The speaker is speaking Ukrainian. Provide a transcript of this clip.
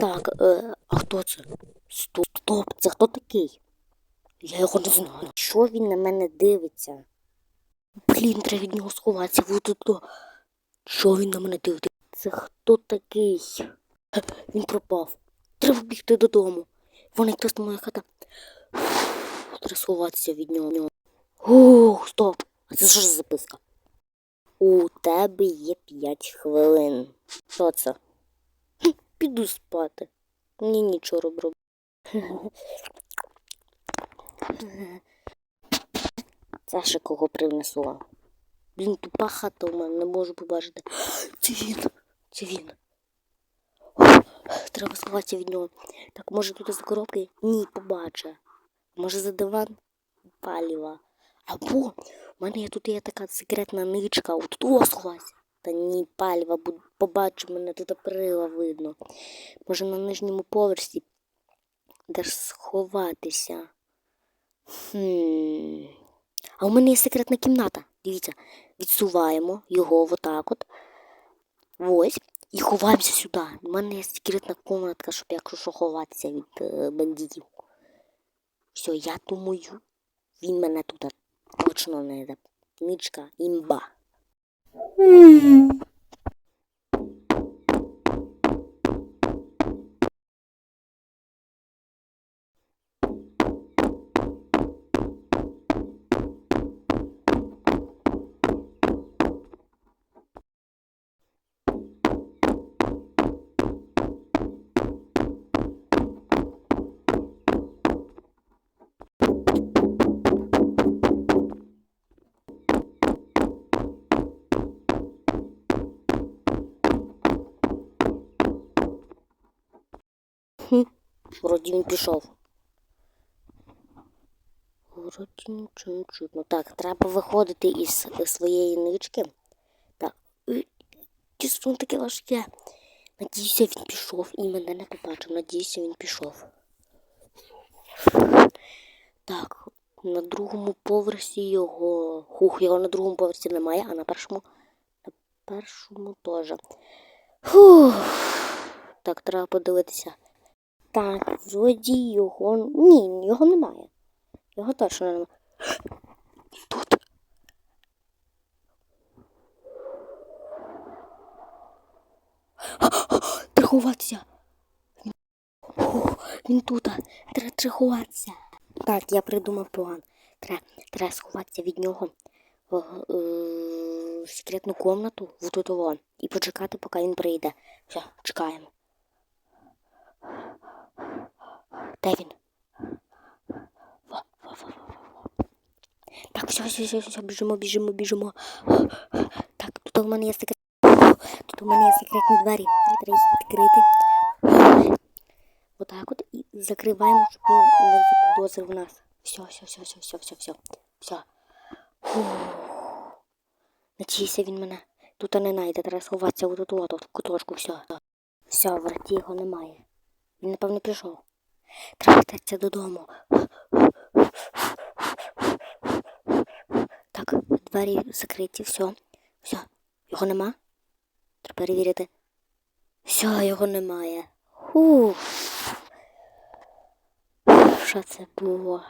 Так, е, а хто це? Стоп, стоп, це хто такий? Я його не знаю. Що він на мене дивиться? Блін, треба від нього сховатися. Тут. Що він на мене дивиться? Це хто такий? Е, Він пропав. Треба бігти додому. Вона якраз моя хата. Треба сховатися від нього. Ух, стоп. А це що за записка? У тебе є 5 хвилин. Що це? Піду спати. Мені нічого робити. Це ще кого принесла. Блін, тупа хата у мене, не можу побачити. Це він. Це він. Треба сховатися від нього. Так, може тут за коробки? Ні, побачу. Може за диван? Паліва. Або в мене тут є така секретна ничка. От о, сховайся. Та ні, паліва, бу- побачу мене, тут перила видно. Може на нижньому поверсі де ж сховатися. Хм. А у мене є секретна кімната. Дивіться, відсуваємо його отак от. Ось. І ховаємося сюди. У мене є секретна кімнатка, щоб якщо що ховатися від е, бандитів. Все, я думаю, він мене тут точно не йде. Ничка імба. Вроді він пішов. Вроді не чутно. Так, треба виходити із своєї нички. Так. Тісно таке важке. Надіюся, він пішов і мене не побачив. Надіюся, він пішов. Так, на другому поверсі його. Хух, його на другому поверсі немає, а на першому. На першому теж. Так, треба подивитися. Так, вроді його. Ні, його немає. Його точно немає. Тут. Треба ховатися. Він... Тут. Треба ховатися. Так, я придумав план. Треба, сховатися від нього в, е, секретну комнату в тут вон, і почекати, поки він прийде. Все, чекаємо. Де він? Во, во, во, во, во. Так, все, все, все, все, біжимо, біжимо, біжимо. Так, тут у мене є секрет. Тут у мене є секретні двері. Треба їх відкрити. Отак от і закриваємо, щоб він не запідозрив нас. Все, все, все, все, все, все, все. Все. Надіюся, він мене тут не знайде. Треба сховатися у тут в куточку, все. Все, в роті його немає. Він, напевно, пішов. Треба додому. Так, двері закриті, все. Все. Його нема? Треба перевірити. Все, його немає. Фу. Що це було?